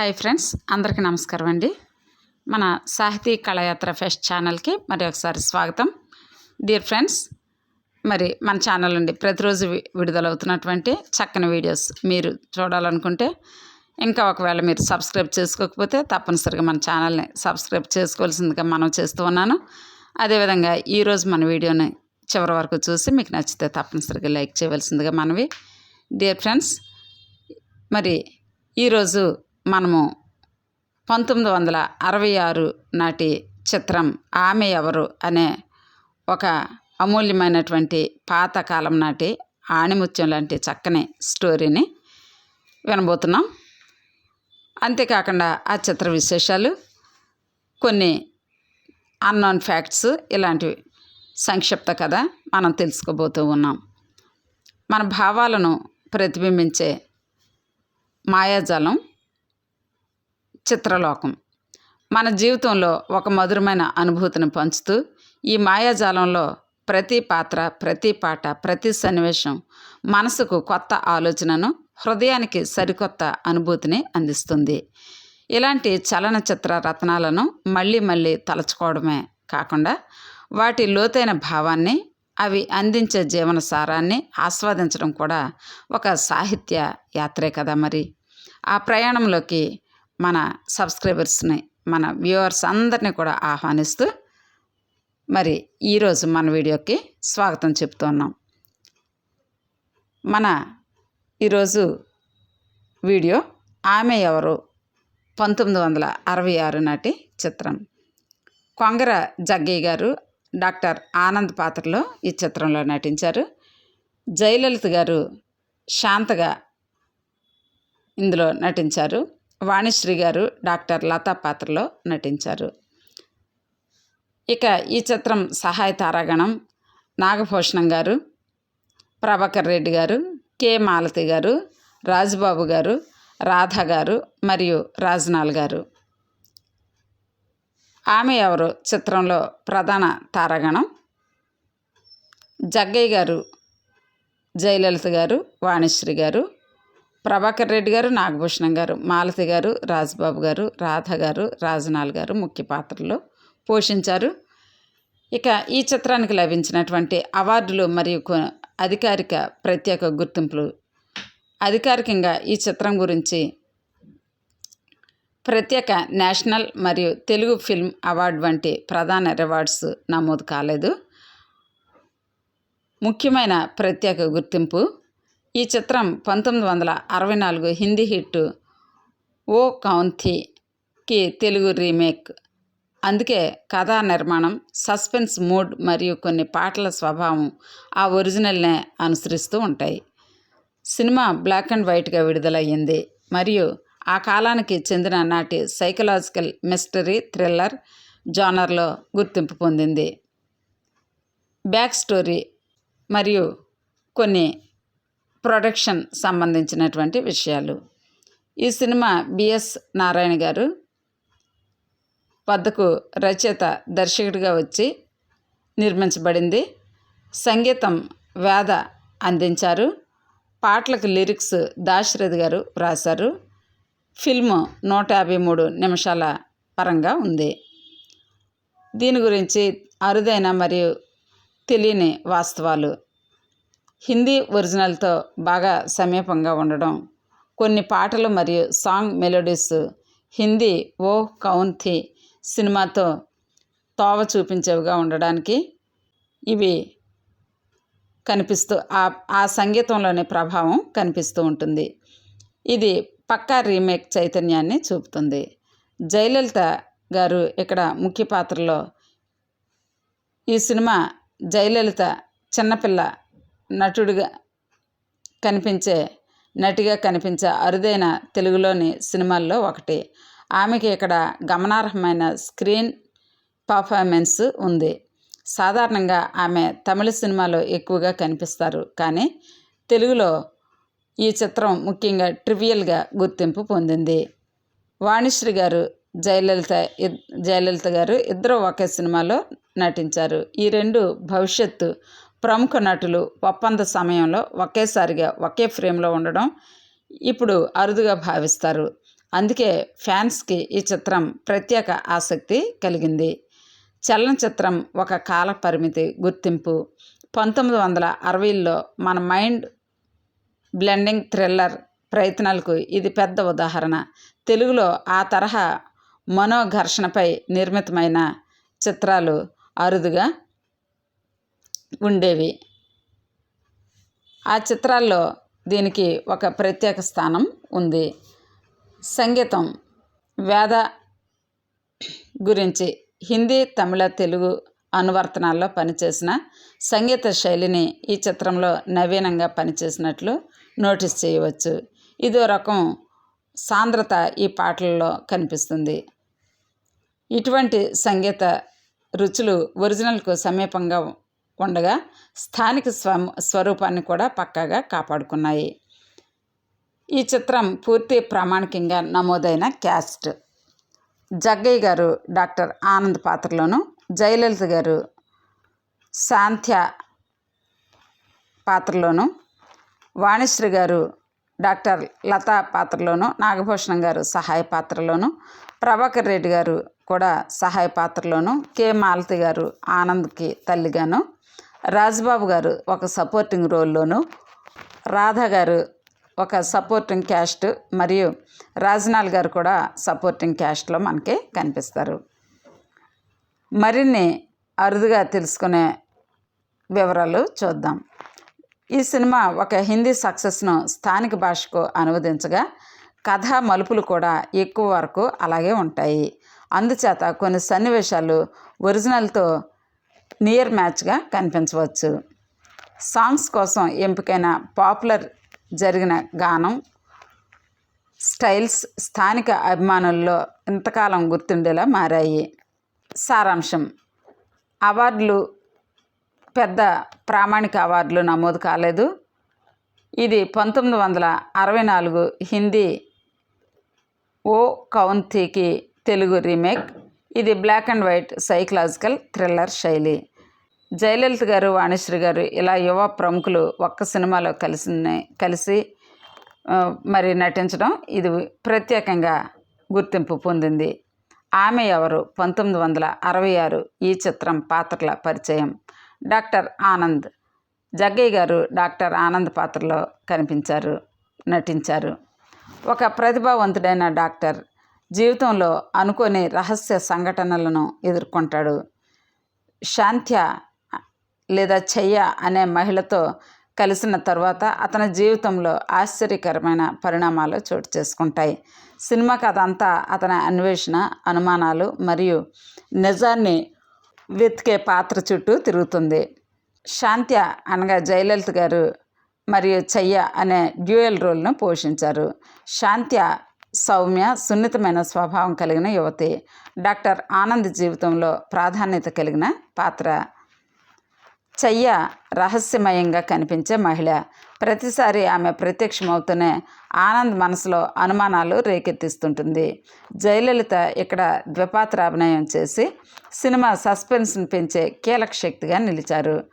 Hi friends అందరికీ నమస్కారం అండి. మన సాహితీ కళయాత్ర ఫెస్ట్ ఛానల్కి మరి ఒకసారి స్వాగతం. డియర్ ఫ్రెండ్స్ మరి మన ఛానల్ నుండి ప్రతిరోజు విడుదలవుతున్నటువంటి చక్కని వీడియోస్ మీరు చూడాలనుకుంటే ఇంకా ఒకవేళ మీరు సబ్స్క్రైబ్ చేసుకోకపోతే తప్పనిసరిగా మన ఛానల్ని సబ్స్క్రైబ్ చేసుకోవాల్సిందిగా మనం చేస్తూ ఉన్నాను. అదేవిధంగా ఈరోజు మన వీడియోని చివరి వరకు చూసి మీకు నచ్చితే తప్పనిసరిగా లైక్ చేయవలసిందిగా మనవి. డియర్ ఫ్రెండ్స్ మరి ఈరోజు మనము పంతొమ్మిది వందల అరవై ఆరు నాటి చిత్రం ఆమె ఎవరు అనే ఒక అమూల్యమైనటువంటి పాతకాలం నాటి ఆణిముత్యం లాంటి చక్కని స్టోరీని వినబోతున్నాం. అంతేకాకుండా ఆ చిత్ర విశేషాలు కొన్ని అన్నోన్ ఫ్యాక్ట్స్ ఇలాంటివి సంక్షిప్త కథ మనం తెలుసుకోబోతూ ఉన్నాం. మన భావాలను ప్రతిబింబించే మాయాజాలం చిత్రలోకం. మన జీవితంలో ఒక మధురమైన అనుభూతిని పంచుతూ ఈ మాయాజాలంలో ప్రతి పాత్ర ప్రతి పాట ప్రతి సన్నివేశం మనసుకు కొత్త ఆలోచనను హృదయానికి సరికొత్త అనుభూతిని అందిస్తుంది. ఇలాంటి చలనచిత్ర రత్నాలను మళ్ళీ మళ్ళీ తలచుకోవడమే కాకుండా వాటి లోతైన భావాన్ని అవి అందించే జీవన సారాన్ని ఆస్వాదించడం కూడా ఒక సాహిత్య యాత్రే కదా మరి. ఆ ప్రయాణంలోకి మన సబ్స్క్రైబర్స్ని మన వ్యూవర్స్ అందరినీ కూడా ఆహ్వానిస్తూ మరి ఈరోజు మన వీడియోకి స్వాగతం చెప్తున్నాం మన ఈరోజు వీడియో ఆమె ఎవరు పంతొమ్మిది వందల అరవై ఆరు నాటి చిత్రం. కొంగర జగ్గయ్య గారు డాక్టర్ ఆనంద్ పాత్రలో ఈ చిత్రంలో నటించారు. జయలలిత గారు శాంతగా ఇందులో నటించారు. వాణిశ్రీ గారు డాక్టర్ లతా పాత్రలో నటించారు. ఇక ఈ చిత్రం సహాయ తారాగణం నాగభూషణం గారు ప్రభాకర్ రెడ్డి గారు కె మాలతి గారు రాజుబాబు గారు రాధ గారు మరియు రాజనాల్ గారు. ఆమె ఎవరు? చిత్రంలో ప్రధాన తారాగణం జగ్గయ్య గారు జయలలిత గారు వాణిశ్రీ గారు ప్రభాకర్ రెడ్డి గారు నాగభూషణం గారు మాలతి గారు రాజ్బాబు గారు రాధ గారు రాజనాల్ గారు ముఖ్య పాత్రలు పోషించారు. ఇక ఈ చిత్రానికి లభించినటువంటి అవార్డులు మరియు అధికారిక ప్రత్యేక గుర్తింపులు. అధికారికంగా ఈ చిత్రం గురించి ప్రత్యేక నేషనల్ మరియు తెలుగు ఫిల్మ్ అవార్డు వంటి ప్రధాన రివార్డ్స్ నమోదు కాలేదు. ముఖ్యమైన ప్రత్యేక గుర్తింపు ఈ చిత్రం పంతొమ్మిది వందల అరవై నాలుగు హిందీ హిట్ ఓ కౌంథీకి తెలుగు రీమేక్. అందుకే కథా నిర్మాణం సస్పెన్స్ మూడ్ మరియు కొన్ని పాటల స్వభావం ఆ ఒరిజినల్నే అనుసరిస్తూ ఉంటాయి. సినిమా బ్లాక్ అండ్ వైట్గా విడుదలయ్యింది. మరియు ఆ కాలానికి చెందిన నాటి సైకలాజికల్ మిస్టరీ థ్రిల్లర్ జానర్లో గుర్తింపు పొందింది. బ్యాక్ స్టోరీ మరియు కొన్ని ప్రొడక్షన్ సంబంధించినటువంటి విషయాలు. ఈ సినిమా బిఎస్ నారాయణ గారు వద్దకు రచయిత దర్శకుడిగా వచ్చి నిర్మించబడింది. సంగీతం వేద అందించారు. పాటలకు లిరిక్స్ దాశరథి గారు వ్రాశారు ఫిల్మ్ నూట యాభై మూడు నిమిషాల పరంగా ఉంది. దీని గురించి అరుదైన మరియు తెలియని వాస్తవాలు హిందీ ఒరిజినల్తో బాగా సమీపంగా ఉండడం కొన్ని పాటలు మరియు సాంగ్ మెలోడీస్ హిందీ ఓ కౌంథీ సినిమాతో తోవ చూపించేవిగా ఉండడానికి ఇవి కనిపిస్తూ ఆ ఆ సంగీతంలోని ప్రభావం కనిపిస్తూ ఉంటుంది. ఇది పక్కా రీమేక్ చైతన్యాన్ని చూపుతుంది. జయలలిత గారు ఇక్కడ ముఖ్య పాత్రలో ఈ సినిమా జయలలిత చిన్నపిల్ల నటుడిగా కనిపించే నటిగా కనిపించే అరుదైన తెలుగులోని సినిమాల్లో ఒకటి. ఆమెకి ఇక్కడ గమనార్హమైన స్క్రీన్ పర్ఫార్మెన్స్ ఉంది. సాధారణంగా ఆమె తమిళ సినిమాలో ఎక్కువగా కనిపిస్తారు. కానీ తెలుగులో ఈ చిత్రం ముఖ్యంగా ట్రివియల్గా గుర్తింపు పొందింది. వాణిశ్రీ గారు జయలలిత జయలలిత గారు ఇద్దరు ఒకే సినిమాలో నటించారు. ఈ రెండు భవిష్యత్తు ప్రముఖ నటులు ఒప్పంద సమయంలో ఒకేసారిగా ఒకే ఫ్రేమ్లో ఉండడం ఇప్పుడు అరుదుగా భావిస్తారు. అందుకే ఫ్యాన్స్కి ఈ చిత్రం ప్రత్యేక ఆసక్తి కలిగింది. చలనచిత్రం ఒక కాల పరిమితి గుర్తింపు. పంతొమ్మిది వందల అరవైలో మన మైండ్ బ్లెండింగ్ థ్రిల్లర్ ప్రయత్నాలకు ఇది పెద్ద ఉదాహరణ. తెలుగులో ఆ తరహా మనోఘర్షణపై నిర్మితమైన చిత్రాలు అరుదుగా ఉండేవి. ఆ చిత్రాల్లో దీనికి ఒక ప్రత్యేక స్థానం ఉంది. సంగీతం వేద గురించి హిందీ తమిళ తెలుగు అనువర్తనాల్లో పనిచేసిన సంగీత శైలిని ఈ చిత్రంలో నవీనంగా పనిచేసినట్లు నోటీస్ చేయవచ్చు. ఇదో రకం సాంద్రత ఈ పాటల్లో కనిపిస్తుంది. ఇటువంటి సంగీత రుచులు ఒరిజినల్కు సమీపంగా ఉండగా స్థానిక స్వ స్వరూపాన్ని కూడా పక్కాగా కాపాడుకున్నాయి. ఈ చిత్రం పూర్తి ప్రామాణికంగా నమోదైన క్యాస్ట్. జగ్గయ్య గారు డాక్టర్ ఆనంద్ పాత్రలోను జయలలిత గారు శాంత్య పాత్రలోను వాణిశ్రీ గారు డాక్టర్ లతా పాత్రలోను నాగభూషణం గారు సహాయ పాత్రలోను ప్రభాకర్ రెడ్డి గారు కూడా సహాయ పాత్రలోను కె మాలతి గారు ఆనంద్కి తల్లిగాను రాజ్బాబు గారు ఒక సపోర్టింగ్ రోల్లోను రాధా గారు ఒక సపోర్టింగ్ క్యాస్ట్ మరియు రాజనాల్ గారు కూడా సపోర్టింగ్ క్యాస్ట్లో మనకి కనిపిస్తారు. మరిన్ని అరుదుగా తెలుసుకునే వివరాలు చూద్దాం. ఈ సినిమా ఒక హిందీ సక్సెస్ను స్థానిక భాషకు అనువదించగా కథా మలుపులు కూడా ఎక్కువ వరకు అలాగే ఉంటాయి. అందుచేత కొన్ని సన్నివేశాలు ఒరిజినల్తో నియర్ మ్యాచ్గా కనిపించవచ్చు. సాంగ్స్ కోసం ఎంపికైన పాపులర్ జరిగిన గానం స్టైల్స్ స్థానిక అభిమానుల్లో ఇంతకాలం గుర్తుండేలా మారాయి. సారాంశం అవార్డులు పెద్ద ప్రామాణిక అవార్డులు నమోదు కాలేదు. ఇది పంతొమ్మిది వందల అరవై నాలుగు హిందీ ఓ కౌంతీకి తెలుగు రీమేక్ ఇది black and white psychological thriller శైలి. జయలలిత గారు వాణిశ్రీ గారు ఇలా యువ ప్రముఖులు ఒక్క సినిమాలో కలిసి కలిసి మరి నటించడం ఇది ప్రత్యేకంగా గుర్తింపు పొందింది. ఆమె ఎవరు? పంతొమ్మిది వందల అరవై ఆరు ఈ చిత్రం పాత్రల పరిచయం. డాక్టర్ ఆనంద్. జగ్గయ్య గారు డాక్టర్ ఆనంద్ పాత్రలో కనిపించారు నటించారు. ఒక ప్రతిభావంతుడైన డాక్టర్ జీవితంలో అనుకోని రహస్య సంఘటనలను ఎదుర్కొంటాడు. శాంత్య లేదా చెయ్య అనే మహిళతో కలిసిన తర్వాత అతని జీవితంలో ఆశ్చర్యకరమైన పరిణామాలు చోటు చేసుకుంటాయి. సినిమా కథ అంతా అతని అన్వేషణ అనుమానాలు మరియు నిజాన్ని వెతికే పాత్ర చుట్టూ తిరుగుతుంది. శాంత్య అనగా జయలలిత గారు మరియు చెయ్య అనే డ్యూయల్ రోల్ను పోషించారు. శాంత్య సౌమ్య సున్నితమైన స్వభావం కలిగిన యువతి. డాక్టర్ ఆనంద్ జీవితంలో ప్రాధాన్యత కలిగిన పాత్ర. చెయ్య రహస్యమయంగా కనిపించే మహిళ. ప్రతిసారి ఆమె ప్రత్యక్షమవుతూనే ఆనంద్ మనసులో అనుమానాలు రేకెత్తిస్తుంటుంది. జయలలిత ఇక్కడ ద్విపాత్రాభినయం చేసి సినిమా సస్పెన్స్ని పెంచే కీలక శక్తిగా నిలిచారు.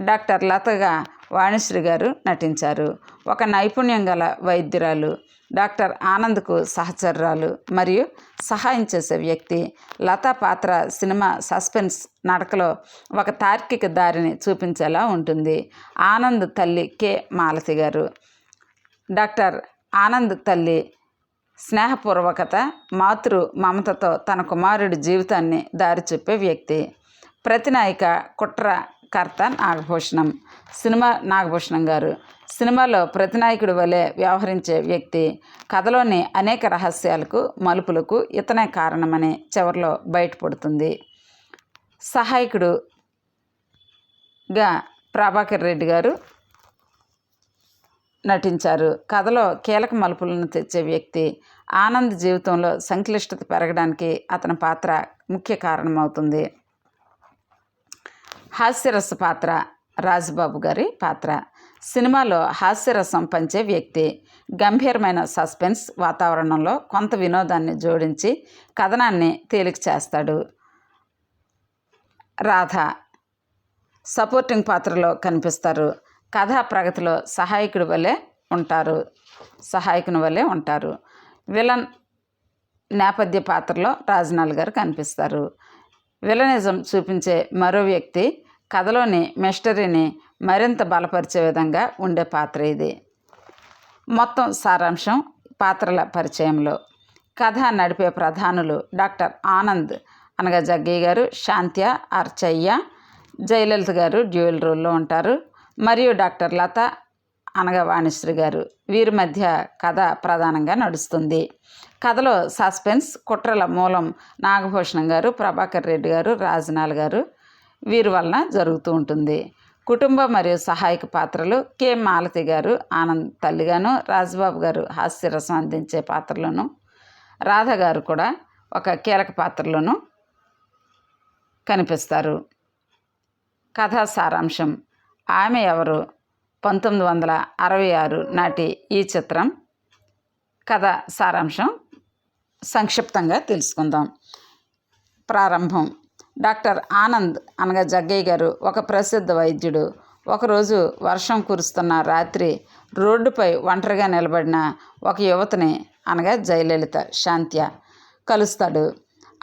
డాక్టర్ లతగా వాణిశ్రీ గారు నటించారు. ఒక నైపుణ్యం గల వైద్యురాలు. డాక్టర్ ఆనంద్కు సహచరురాలు మరియు సహాయం చేసే వ్యక్తి లతా పాత్ర సినిమా సస్పెన్స్ నడకలో ఒక తార్కిక దారిని చూపించేలా ఉంటుంది. ఆనంద్ తల్లి కె. మాలతి గారు. డాక్టర్ ఆనంద్ తల్లి స్నేహపూర్వకత మాతృ మమతతో తన కుమారుడి జీవితాన్ని దారి చెప్పే వ్యక్తి. ప్రతినాయిక కుట్ర కర్త నాగభూషణం సినిమా నాగభూషణం గారు. సినిమాలో ప్రతినాయకుడి వలె వ్యవహరించే వ్యక్తి కథలోని అనేక రహస్యాలకు మలుపులకు ఇతనే కారణమని చివరిలో బయటపడుతుంది. సహాయకుడుగా ప్రభాకర్ రెడ్డి గారు నటించారు. కథలో కీలక మలుపులను తెచ్చే వ్యక్తి ఆనంద్ జీవితంలో సంక్లిష్టత పెరగడానికి అతని పాత్ర ముఖ్య కారణమవుతుంది. హాస్యరస పాత్ర రాజుబాబు గారి పాత్ర. సినిమాలో హాస్యరసం పంచే వ్యక్తి. గంభీరమైన సస్పెన్స్ వాతావరణంలో కొంత వినోదాన్ని జోడించి కథనాన్ని తేలిక చేస్తాడు రాధ సపోర్టింగ్ పాత్రలో కనిపిస్తారు. కథా ప్రగతిలో సహాయకుడి వలె ఉంటారు. సహాయకుని వలె ఉంటారు. విలన్ నేపథ్య పాత్రలో రాజనాల్ గారు కనిపిస్తారు. విలనిజం చూపించే మరో వ్యక్తి కథలోని మిస్టరీని మరింత బలపరిచే విధంగా ఉండే పాత్ర ఇది. మొత్తం సారాంశం పాత్రల పరిచయంలో. కథ నడిపే ప్రధానులు డాక్టర్ ఆనంద్ అనగా జగ్గయ్య గారు శాంత్య అర్చయ్య జయలలిత గారు డ్యూయల్ రోల్లో ఉంటారు. మరియు డాక్టర్ లత అనగా వాణిశ్రీ గారు. వీరి మధ్య కథ ప్రధానంగా నడుస్తుంది. కథలో సస్పెన్స్ కుట్రల మూలం నాగభూషణం గారు ప్రభాకర్ రెడ్డి గారు రాజనాల్ గారు. వీరి వలన జరుగుతూ ఉంటుంది. కుటుంబ మరియు సహాయక పాత్రలు కె. మాలతి గారు ఆనంద్ తల్లిగాను రాజబాబు గారు హాస్యరసం అందించే పాత్రలోను రాధ గారు కూడా ఒక కీలక పాత్రలోను కనిపిస్తారు. కథా సారాంశం ఆమె ఎవరు? పంతొమ్మిది వందల అరవై ఆరు నాటి ఈ చిత్రం. కథ సారాంశం సంక్షిప్తంగా తెలుసుకుందాం. ప్రారంభం. డాక్టర్ ఆనంద్ అనగా జగ్గయ్య గారు ఒక ప్రసిద్ధ వైద్యుడు. ఒకరోజు వర్షం కురుస్తున్న రాత్రి రోడ్డుపై ఒంటరిగా నిలబడిన ఒక యువతిని అనగా జయలలిత శాంత్య కలుస్తాడు.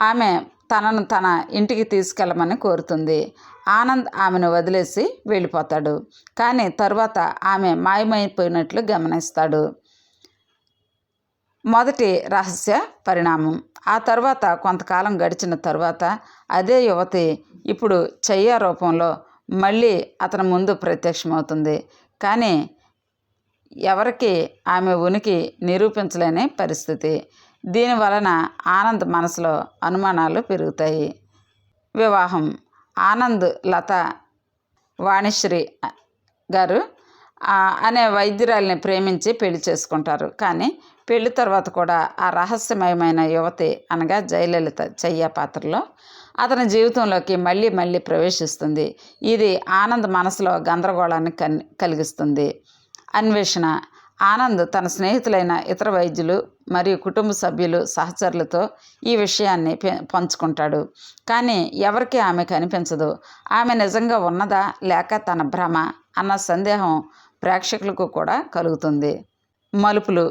ఆమె తనను తన ఇంటికి తీసుకెళ్ళమని కోరుతుంది. ఆనంద్ ఆమెను వదిలేసి వెళ్ళిపోతాడు. కానీ తరువాత ఆమె మాయమైపోయినట్లు గమనిస్తాడు. మొదటి రహస్య పరిణామం. ఆ తర్వాత కొంతకాలం గడిచిన తర్వాత అదే యువతి ఇప్పుడు చెయ్య రూపంలో మళ్ళీ అతని ముందు ప్రత్యక్షమవుతుంది. కానీ ఎవరికి ఆమె ఉనికి నిరూపించలేని పరిస్థితి. దీని వలన ఆనంద్ మనసులో అనుమానాలు పెరుగుతాయి. వివాహం. ఆనంద్ లత వాణిశ్రీ గారు అనే వైద్యురాల్ని ప్రేమించి పెళ్ళి చేసుకుంటారు. కానీ పెళ్ళి తర్వాత కూడా ఆ రహస్యమయమైన యువతి అనగా జయలలిత చెయ్య పాత్రలో అతని జీవితంలోకి మళ్ళీ మళ్ళీ ప్రవేశిస్తుంది. ఇది ఆనంద్ మనసులో గందరగోళాన్ని కలిగిస్తుంది. అన్వేషణ ఆనంద్ తన స్నేహితులైన ఇతర వైద్యులు మరియు కుటుంబ సభ్యులు సహచరులతో ఈ విషయాన్ని పంచుకుంటాడు. కానీ ఎవరికి ఆమె కనిపించదు. ఆమె నిజంగా ఉన్నదా లేక తన భ్రమ అన్న సందేహం ప్రేక్షకులకు కూడా కలుగుతుంది. మలుపులు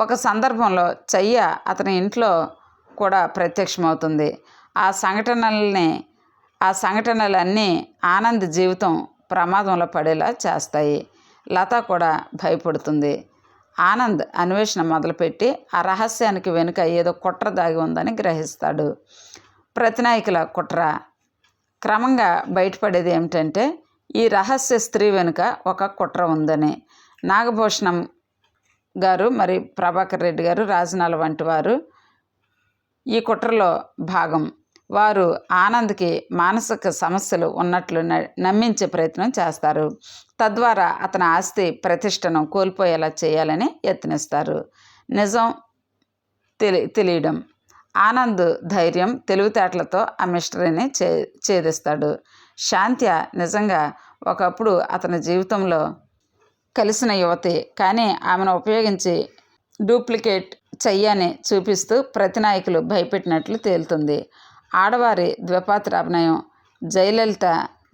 ఒక సందర్భంలో చెయ్య అతని ఇంట్లో కూడా ప్రత్యక్షమవుతుంది. ఆ సంఘటనల్ని ఆ సంఘటనలన్నీ ఆనంద్ జీవితం ప్రమాదంలో పడేలా చేస్తాయి. లత కూడా భయపడుతుంది. ఆనంద్ అన్వేషణ మొదలుపెట్టి ఆ రహస్యానికి వెనుక ఏదో కుట్ర దాగి ఉందని గ్రహిస్తాడు. ప్రతినాయకుల కుట్ర. క్రమంగా బయటపడేది ఏమిటంటే ఈ రహస్య స్త్రీ వెనుక ఒక కుట్ర ఉందని. నాగభూషణం గారు మరి ప్రభాకర్ రెడ్డి గారు రాజనాల వంటి వారు. ఈ కుట్రలో భాగం. వారు ఆనంద్కి మానసిక సమస్యలు ఉన్నట్లు నమ్మించే ప్రయత్నం చేస్తారు. తద్వారా అతని ఆస్తి ప్రతిష్టను కోల్పోయేలా చేయాలని యత్నిస్తారు. నిజం తెలి తెలియడం. ఆనంద్ ధైర్యం తెలివితేటలతో ఆ మిస్టరీని చే ఛేదిస్తాడు. శాంత్య నిజంగా ఒకప్పుడు అతని జీవితంలో కలిసిన యువతి కానీ ఆమెను ఉపయోగించి డూప్లికేట్ చెయ్యని చూపిస్తూ ప్రతినాయకులు భయపెట్టినట్లు తేలుతుంది. ఆడవారి ద్విపాత్ర అభినయం జయలలిత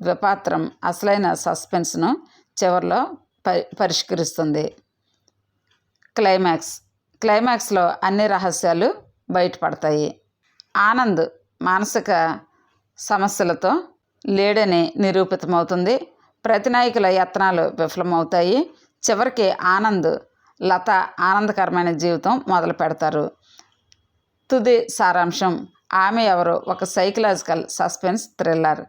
ద్విపాత్రం అసలైన సస్పెన్స్ను చివరిలో పరి పరిష్కరిస్తుంది. క్లైమాక్స్ క్లైమాక్స్లో అన్ని రహస్యాలు బయటపడతాయి. ఆనంద్ మానసిక సమస్యలతో లేడని నిరూపితమవుతుంది. ప్రతినాయకుల యత్నాలు విఫలమవుతాయి. చివరికి ఆనంద్ లత ఆనందకరమైన జీవితం మొదలు పెడతారు. తుది సారాంశం ఆమె ఎవరు ఒక సైకలాజికల్ సస్పెన్స్ థ్రిల్లర్.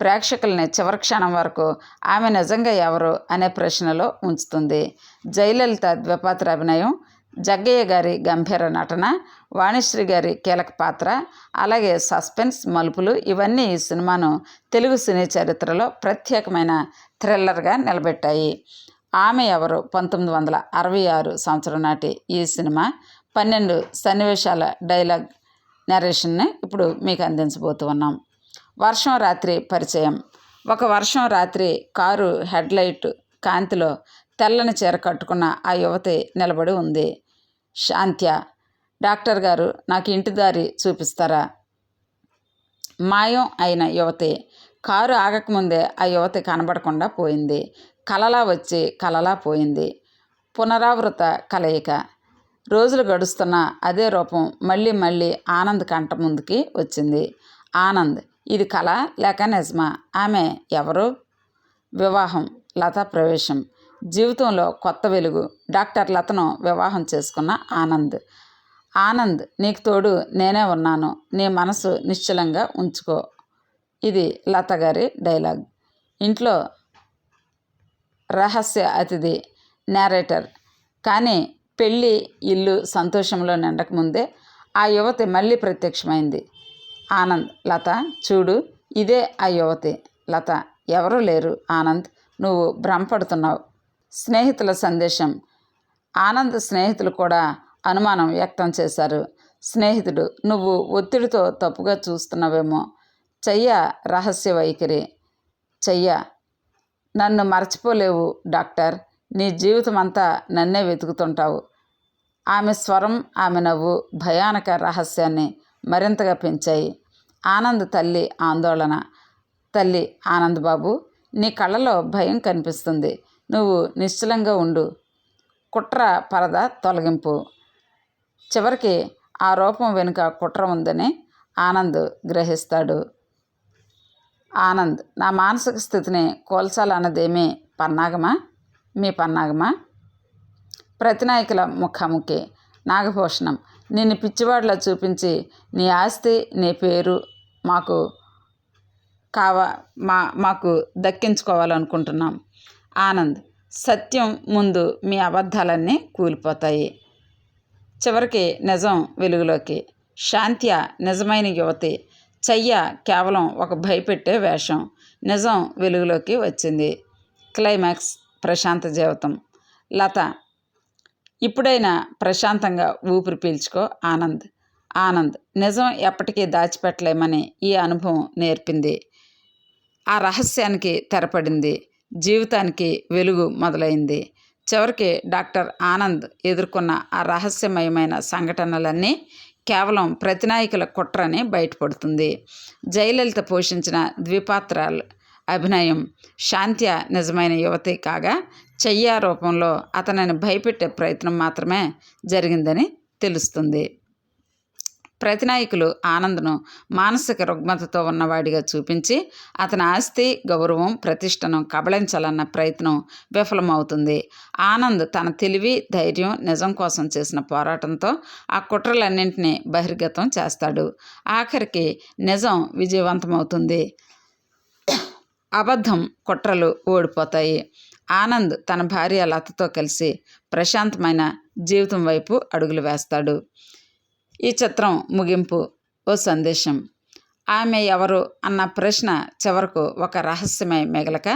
ప్రేక్షకుల్ని చివరి క్షణం వరకు ఆమె నిజంగా ఎవరు అనే ప్రశ్నలో ఉంచుతుంది. జయలలిత ద్విపాత్ర అభినయం జగ్గయ్య గారి గంభీర నటన వాణిశ్రీ గారి కీలక పాత్ర అలాగే సస్పెన్స్ మలుపులు ఇవన్నీ ఈ సినిమాను తెలుగు సినీ చరిత్రలో ప్రత్యేకమైన థ్రిల్లర్గా నిలబెట్టాయి. ఆమె ఎవరు? పంతొమ్మిది వందల అరవై ఆరు సంవత్సరం నాటి ఈ సినిమా. పన్నెండు సన్నివేశాల డైలాగ్ నరేషన్ని ఇప్పుడు మీకు అందించబోతూ ఉన్నాం. వర్షం రాత్రి పరిచయం. ఒక వర్షం రాత్రి కారు హెడ్లైట్ కాంతిలో తెల్లని చీర కట్టుకున్న ఆ యువతి నిలబడి ఉంది. శాంత్య డాక్టర్ గారు నాకు ఇంటి దారి చూపిస్తారా? మాయం అయిన యువతి కారు ఆగకముందే ఆ యువతి కనబడకుండా పోయింది. కలలా వచ్చి కలలా పోయింది. పునరావృత కలయిక. రోజులు గడుస్తున్న అదే రూపం మళ్ళీ మళ్ళీ ఆనంద్ కంట ముందుకి వచ్చింది. ఆనంద్ ఇది కళ లేక నిజమా? ఆమె ఎవరు? వివాహం లత ప్రవేశం. జీవితంలో కొత్త వెలుగు. డాక్టర్ లతను వివాహం చేసుకున్న ఆనంద్. ఆనంద్ నీకు తోడు నేనే ఉన్నాను. నీ మనసు నిశ్చలంగా ఉంచుకో. ఇది లత గారి డైలాగ్. ఇంట్లో రహస్య అతిథి నేరేటర్ కానీ పెళ్ళి ఇల్లు సంతోషంలో నిండకముందే ఆ యువతి మళ్ళీ ప్రత్యక్షమైంది. ఆనంద్ లత చూడు ఇదే ఆ యువతి. లత ఎవరూ లేరు. ఆనంద్ నువ్వు భ్రమపడుతున్నావు. స్నేహితుల సందేశం. ఆనంద్ స్నేహితులు కూడా అనుమానం వ్యక్తం చేశారు. స్నేహితుడు నువ్వు ఒత్తిడితో తప్పుగా చూస్తున్నావేమో. చెయ్య రహస్య వైఖరి. చెయ్య. నన్ను మర్చిపోలేవు డాక్టర్. నీ జీవితం అంతా నన్నే వెతుకుతుంటావు. ఆమె స్వరం ఆమె నవ్వు భయానక రహస్యాన్ని మరింతగా పెంచాయి. ఆనంద్ తల్లి ఆందోళన. తల్లి ఆనంద్ బాబు నీ కళ్ళలో భయం కనిపిస్తుంది. నువ్వు నిశ్చలంగా ఉండు. కుట్ర పరద తొలగింపు. చివరికి ఆ రూపం వెనుక కుట్ర ఉందని ఆనంద్ గ్రహిస్తాడు. ఆనంద్ నా మానసిక స్థితిని కోల్చాలన్నదేమీ పన్నాగమా? మీ పన్నాగమా? ప్రతినాయకుల ముఖాముఖి. నాగభూషణం నిన్ను పిచ్చివాడిలా చూపించి నీ ఆస్తి నీ పేరు మాకు కావా మా మాకు దక్కించుకోవాలనుకుంటున్నాం. ఆనంద్ సత్యం ముందు మీ అబద్ధాలన్నీ కూలిపోతాయి. చివరికి నిజం వెలుగులోకి. శాంత్య నిజమైన యువతి. చెయ్య కేవలం ఒక భయపెట్టే వేషం. నిజం వెలుగులోకి వచ్చింది. క్లైమాక్స్ ప్రశాంత జీవితం. లత ఇప్పుడైనా ప్రశాంతంగా ఊపిరి పీల్చుకో ఆనంద్. ఆనంద్ నిజం ఎప్పటికీ దాచిపెట్టలేమని ఈ అనుభవం నేర్పింది. ఆ రహస్యానికి తెరపడింది. జీవితానికి వెలుగు మొదలైంది. చివరికి డాక్టర్ ఆనంద్ ఎదుర్కొన్న ఆ రహస్యమయమైన సంఘటనలన్నీ కేవలం ప్రతినాయకుల కుట్రని బయటపడుతుంది. జయలలిత పోషించిన ద్విపాత్రాలు అభినయం శాంత్య నిజమైన యువతి కాగా చెయ్య రూపంలో అతనిని భయపెట్టే ప్రయత్నం మాత్రమే జరిగిందని తెలుస్తుంది. ప్రతినాయకులు ఆనంద్ను మానసిక రుగ్మతతో ఉన్నవాడిగా చూపించి అతని ఆస్తి గౌరవం ప్రతిష్టను కబళించాలన్న ప్రయత్నం విఫలమవుతుంది. ఆనంద్ తన తెలివి ధైర్యం నిజం కోసం చేసిన పోరాటంతో ఆ కుట్రలన్నింటినీ బహిర్గతం చేస్తాడు. ఆఖరికి నిజం విజయవంతమవుతుంది. అబద్ధం కుట్రలు ఓడిపోతాయి. ఆనంద్ తన భార్య లతతో కలిసి ప్రశాంతమైన జీవితం వైపు అడుగులు వేస్తాడు. ఈ చిత్రం ముగింపు ఓ సందేశం. ఆమె ఎవరు అన్న ప్రశ్న చివరకు ఒక రహస్యమై మిగలక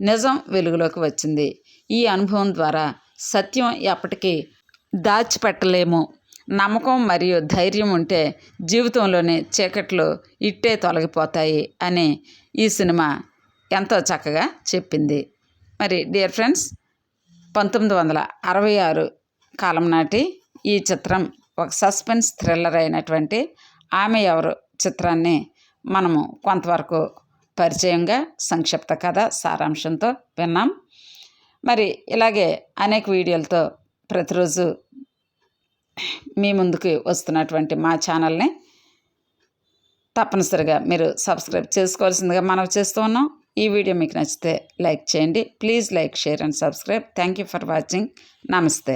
నిజం వెలుగులోకి వచ్చింది. ఈ అనుభవం ద్వారా సత్యం ఎప్పటికీ దాచిపెట్టలేము. నమ్మకం మరియు ధైర్యం ఉంటే జీవితంలోని చీకట్లు ఇట్టే తొలగిపోతాయి అని ఈ సినిమా ఎంతో చక్కగా చెప్పింది. మరి డియర్ ఫ్రెండ్స్ పంతొమ్మిది వందల అరవై ఆరు కాలం నాటి ఈ చిత్రం ఒక సస్పెన్స్ థ్రిల్లర్ అయినటువంటి ఆమె ఎవరు చిత్రాన్ని మనము కొంతవరకు పరిచయంగా సంక్షిప్త కథ సారాంశంతో విన్నాం. మరి ఇలాగే అనేక వీడియోలతో ప్రతిరోజు మీ ముందుకు వస్తున్నటువంటి మా ఛానల్ని తప్పనిసరిగా మీరు సబ్స్క్రైబ్ చేసుకోవాల్సిందిగా మనం చేస్తూ ఉన్నాం. ఈ వీడియో మీకు నచ్చితే లైక్ చేయండి. Please like share and subscribe. Thank you for watching. నమస్తే.